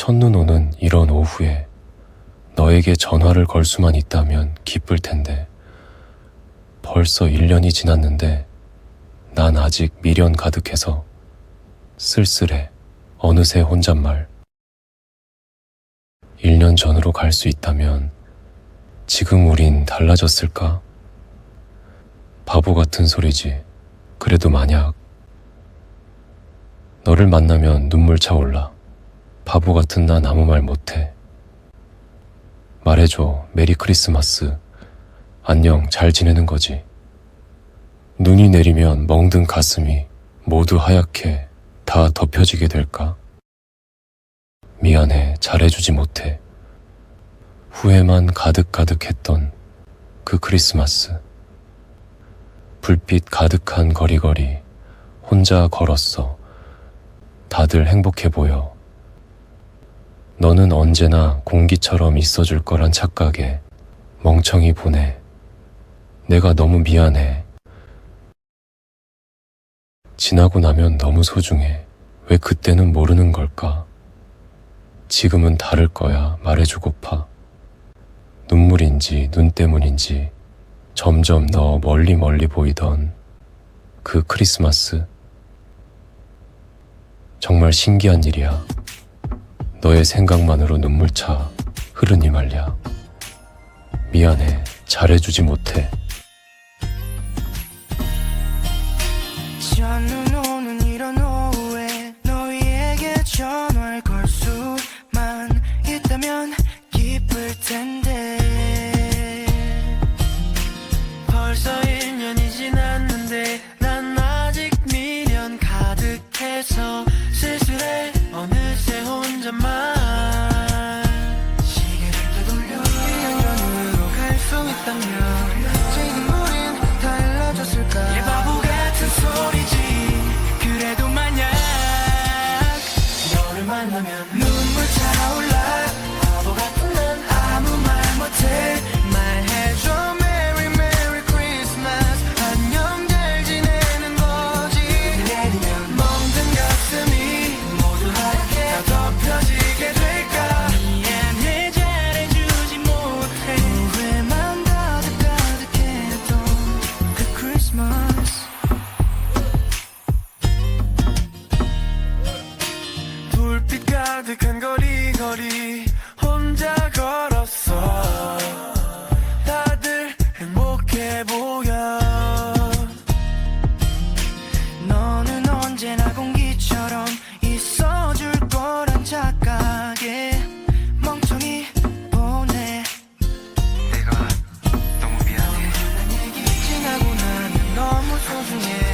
첫눈 오는 이런 오후에 너에게 전화를 걸 수만 있다면 기쁠 텐데 벌써 1년이 지났는데 난 아직 미련 가득해서 쓸쓸해 어느새 혼잣말 1년 전으로 갈 수 있다면 지금 우린 달라졌을까? 바보 같은 소리지. 그래도 만약 너를 만나면 눈물 차올라. 바보 같은 난 아무 말 못해. 말해줘. 메리 크리스마스. 안녕. 잘 지내는 거지. 눈이 내리면 멍든 가슴이 모두 하얗게 다 덮여지게 될까? 미안해. 잘해주지 못해. 후회만 가득가득했던 그 크리스마스. 불빛 가득한 거리거리 혼자 걸었어. 다들 행복해 보여. 너는 언제나 공기처럼 있어줄 거란 착각에 멍청이 보내. 내가 너무 미안해. 지나고 나면 너무 소중해. 왜 그때는 모르는 걸까? 지금은 다를 거야. 말해주고파. 눈물인지 눈 때문인지 점점 너 멀리 멀리 보이던 그 크리스마스. 정말 신기한 일이야. 너의 생각만으로 눈물 차 흐르니 말야. 미안해. 잘해주지 못해. 너를 어둑어둑한 거리 거리 혼자 걸었어. 다들 행복해 보여. 너는 언제나 공기처럼 있어줄 거란 착각에 멍청이 보내. 내가 너무 미안해. 지나고 나면 너무 소중해.